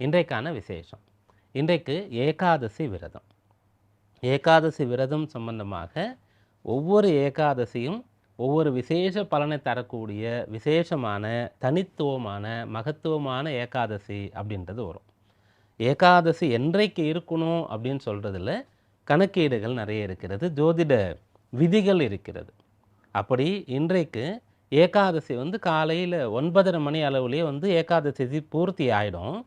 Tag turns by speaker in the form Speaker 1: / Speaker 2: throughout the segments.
Speaker 1: இன்றைக்கான விசேஷம். இன்றைக்கு ஏகாதசி விரதம். ஏகாதசி விரதம் சம்பந்தமாக ஒவ்வொரு ஏகாதசியும் ஒவ்வொரு விசேஷ பலனை தரக்கூடிய விசேஷமான தனித்துவமான மகத்துவமான ஏகாதசி அப்படின்றது வரும். ஏகாதசி என்றைக்கு இருக்கணும் அப்படின்னு சொல்கிறதுல கணக்கீடுகள் நிறைய இருக்கிறது ஜோதிட விதிகள் இருக்கிறது. அப்படி இன்றைக்கு ஏகாதசி வந்து காலையில் ஒன்பதரை மணி அளவுலேயே வந்து ஏகாதசி பூர்த்தி ஆகிடும்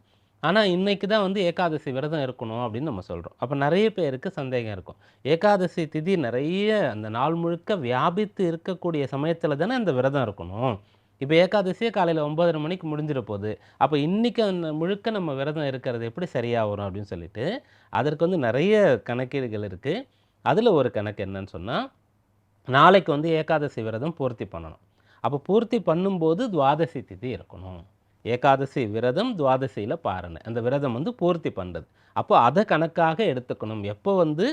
Speaker 1: ஆனால் இன்றைக்கி தான் வந்து ஏகாதசி விரதம் இருக்கணும் அப்படின்னு நம்ம சொல்கிறோம் அப்போ நிறைய பேருக்கு சந்தேகம் இருக்கும். ஏகாதசி திதி நிறைய அந்த நாள் முழுக்க வியாபித்து இருக்கக்கூடிய சமயத்தில் தானே அந்த விரதம் இருக்கணும். இப்போ ஏகாதசியே காலையில் ஒம்பதரை மணிக்கு முடிஞ்சிட போகுது அப்போ இன்றைக்கி அந்த முழுக்க நம்ம விரதம் இருக்கிறது எப்படி சரியாக வரும் அப்படின்னு சொல்லிட்டு அதற்கு வந்து நிறைய கணக்கீடுகள் இருக்குது அதில் ஒரு கணக்கு என்னன்னு சொன்னால் நாளைக்கு வந்து ஏகாதசி விரதம் பூர்த்தி பண்ணணும். அப்போ பூர்த்தி பண்ணும்போது துவாதசி திதி இருக்கணும். ஏகாதசி விரதம் துவாதசியில் பாருங்க. அந்த விரதம் வந்து பூர்த்தி பண்ணுறது அப்போ அதை கணக்காக எடுத்துக்கணும். எப்போ வந்து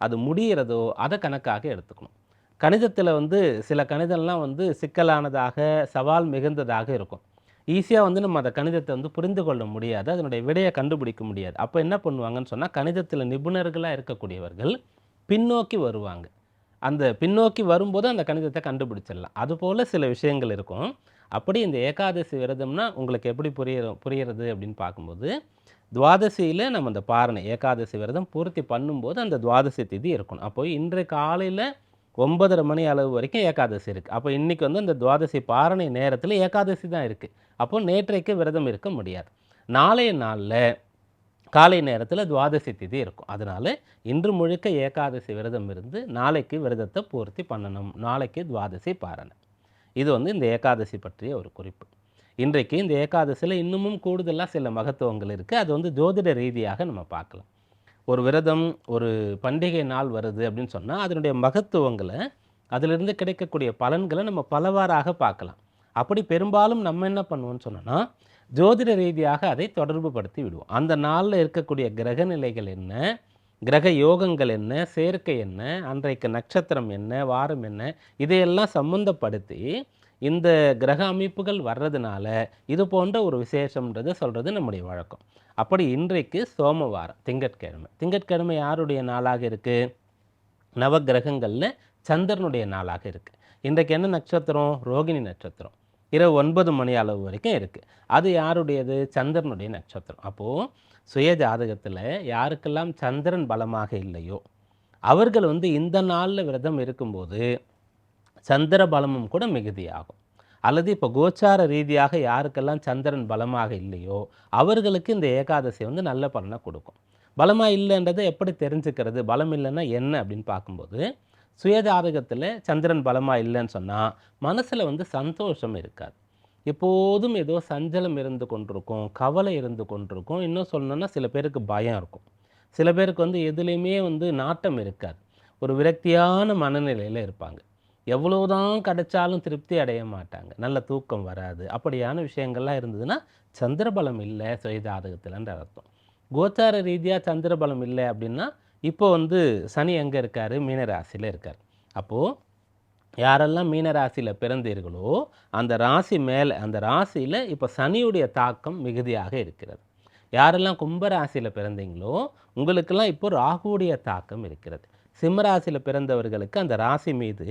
Speaker 1: அது முடிகிறதோ அதை கணக்காக எடுத்துக்கணும். கணிதத்தில் வந்து சில கணிதம்லாம் வந்து சிக்கலானதாக சவால் மிகுந்ததாக இருக்கும். ஈஸியாக வந்து நம்ம அந்த கணிதத்தை வந்து புரிந்து கொள்ள முடியாது. அதனுடைய விடையை கண்டுபிடிக்க முடியாது. அப்போ என்ன பண்ணுவாங்கன்னு சொன்னால் கணிதத்தில் நிபுணர்களாக இருக்கக்கூடியவர்கள் பின்னோக்கி வருவாங்க. அந்த பின்னோக்கி வரும்போது அந்த கணிதத்தை கண்டுபிடிச்சிடலாம். அதுபோல் சில விஷயங்கள் இருக்கும். அப்படி இந்த ஏகாதசி விரதம்னா உங்களுக்கு எப்படி புரிய புரியுறது அப்படின்னு பார்க்கும்போது துவாதசியில் நம்ம அந்த பாரணை ஏகாதசி விரதம் பூர்த்தி பண்ணும்போது அந்த துவாதசி திதி இருக்கணும். அப்போ இன்று காலையில் ஒன்பதரை மணி அளவு வரைக்கும் ஏகாதசி இருக்குது அப்போ இன்றைக்கி வந்து அந்த துவாதசி பாரணை நேரத்தில் ஏகாதசி தான் இருக்குது அப்போ நேற்றைக்கு விரதம் இருக்க முடியாது. நாளைய நாளில் காலை நேரத்தில் துவாதசி திதி இருக்கும். அதனால் இன்று முழுக்க ஏகாதசி விரதம் இருந்து நாளைக்கு விரதத்தை பூர்த்தி பண்ணணும். நாளைக்கு துவாதசி பாரணை. இது வந்து இந்த ஏகாதசி பற்றிய ஒரு குறிப்பு. இன்றைக்கு இந்த ஏகாதசியில் இன்னமும் கூடுதலாக சில மகத்துவங்கள் இருக்குது அது வந்து ஜோதிட ரீதியாக நம்ம பார்க்கலாம். ஒரு விரதம் ஒரு பண்டிகை நாள் வருது அப்படின்னு சொன்னால் அதனுடைய மகத்துவங்களை அதிலிருந்து கிடைக்கக்கூடிய பலன்களை நம்ம பலவாறாக பார்க்கலாம். அப்படி பெரும்பாலும் நம்ம என்ன பண்ணுவோம்னு சொன்னோன்னா ஜோதிட ரீதியாக அதை தொடர்பு படுத்தி விடுவோம். அந்த நாளில் இருக்கக்கூடிய கிரக நிலைகள் என்ன? கிரக யோகங்கள் என்ன சேர்க்கை என்ன அன்றைக்கு நட்சத்திரம் என்ன வாரம் என்ன இதையெல்லாம் சம்மந்தப்படுத்தி இந்த கிரக அமைப்புகள் வர்றதுனால இது போன்ற ஒரு விசேஷம்ன்றது சொல்கிறது நம்முடைய வழக்கம். அப்படி இன்றைக்கு சோமவாரம் திங்கட்கிழமை. திங்கட்கிழமை யாருடைய நாளாக இருக்குது நவகிரகங்களில் சந்திரனுடைய நாளாக இருக்குது இன்றைக்கு என்ன நட்சத்திரம்? ரோகிணி நட்சத்திரம். இரவு ஒன்பது மணி அளவு வரைக்கும் இருக்குது அது யாருடையது? சந்திரனுடைய நட்சத்திரம். அப்போது சுய ஜாதகத்தில் யாருக்கெல்லாம் சந்திரன் பலமாக இல்லையோ அவர்கள் வந்து இந்த நாளில் விரதம் இருக்கும்போது சந்திர பலமும் கூட மிகுதியாகும். அல்லது இப்போ கோச்சார ரீதியாக யாருக்கெல்லாம் சந்திரன் பலமாக இல்லையோ அவர்களுக்கு இந்த ஏகாதசி வந்து நல்ல பலனை கொடுக்கும். பலமாக இல்லைன்றதை எப்படி தெரிஞ்சுக்கிறது? பலம் இல்லைன்னா என்ன அப்படின்னு பார்க்கும்போது சுயஜாதகத்தில் சந்திரன் பலமாக இல்லைன்னு சொன்னால் மனசில் வந்து சந்தோஷம் இருக்காது. எப்போதும் ஏதோ சஞ்சலம் இருந்து கொண்டிருக்கும் கவலை இருந்து கொண்டிருக்கும். இன்னும் சொல்லணும்னா சில பேருக்கு பயம் இருக்கும். சில பேருக்கு வந்து எதுலேயுமே வந்து நாட்டம் இருக்காது. ஒரு விரக்தியான மனநிலையில் இருப்பாங்க. எவ்வளோதான் கிடைச்சாலும் திருப்தி அடைய மாட்டாங்க. நல்ல தூக்கம் வராது. அப்படியான விஷயங்கள்லாம் இருந்ததுன்னா சந்திரபலம் இல்லை சுயஜாதகத்தில்ன்ற அர்த்தம். கோச்சார ரீதியாக சந்திரபலம் இல்லை அப்படின்னா இப்போ வந்து சனி எங்கே இருக்கார்? மீனராசியில் இருக்கார். அப்போது யாரெல்லாம் மீன ராசியில் பிறந்தீர்களோ அந்த ராசி மேலே அந்த ராசியில் இப்போ சனியுடைய தாக்கம் மிகுதியாக இருக்கிறது. யாரெல்லாம் கும்ப ராசியில் பிறந்தீங்களோ உங்களுக்கெல்லாம் இப்போ ராகுவுடைய தாக்கம் இருக்கிறது. சிம்மராசியில் பிறந்தவர்களுக்கு அந்த ராசி மீது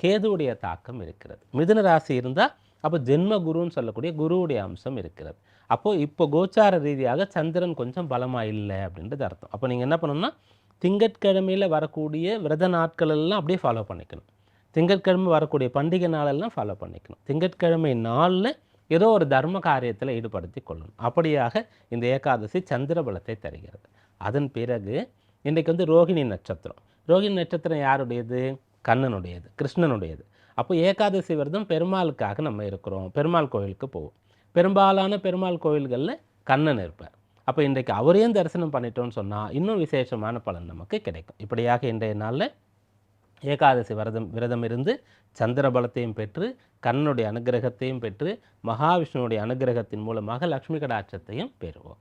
Speaker 1: கேதுவுடைய தாக்கம் இருக்கிறது. மிதுன ராசி இருந்தால் அப்போ ஜென்ம குருன்னு சொல்லக்கூடிய குருவுடைய அம்சம் இருக்கிறது. அப்போது இப்போ கோச்சார ரீதியாக சந்திரன் கொஞ்சம் பலமாக இல்லை அப்படின்றது அர்த்தம். அப்போ நீங்கள் என்ன பண்ணணும்னா திங்கட்கிழமையில் வரக்கூடிய விரத நாட்கள் எல்லாம் அப்படியே ஃபாலோ பண்ணிக்கணும். திங்கட்கிழமை வரக்கூடிய பண்டிகை நாளெல்லாம் ஃபாலோ பண்ணிக்கணும். திங்கட்கிழமை நாளில் ஏதோ ஒரு தர்ம காரியத்தில் ஈடுபடுத்தி கொள்ளணும். அப்படியாக இந்த ஏகாதசி சந்திர பலத்தை தருகிறது. அதன் பிறகு இன்றைக்கு வந்து ரோகிணி நட்சத்திரம். ரோகிணி நட்சத்திரம் யாருடையது? கண்ணனுடையது கிருஷ்ணனுடையது. அப்போ ஏகாதசி விரதம் பெருமாளுக்காக நம்ம இருக்கிறோம். பெருமாள் கோயிலுக்கு போவோம். பெரும்பாலான பெருமாள் கோயில்களில் கண்ணன் இருப்பார். அப்போ இன்றைக்கு அவரையும் தரிசனம் பண்ணிட்டோம்னு சொன்னால் இன்னும் விசேஷமான பலன் நமக்கு கிடைக்கும். இப்படியாக இன்றைய நாளில் ஏகாதசி விரதம் விரதம் இருந்து சந்திர பலத்தையும் பெற்று கண்ணனுடைய அனுகிரகத்தையும் பெற்று மகாவிஷ்ணுவுடைய அனுகிரகத்தின் மூலமாக லக்ஷ்மி கடாட்சத்தையும் பெறுவோம்.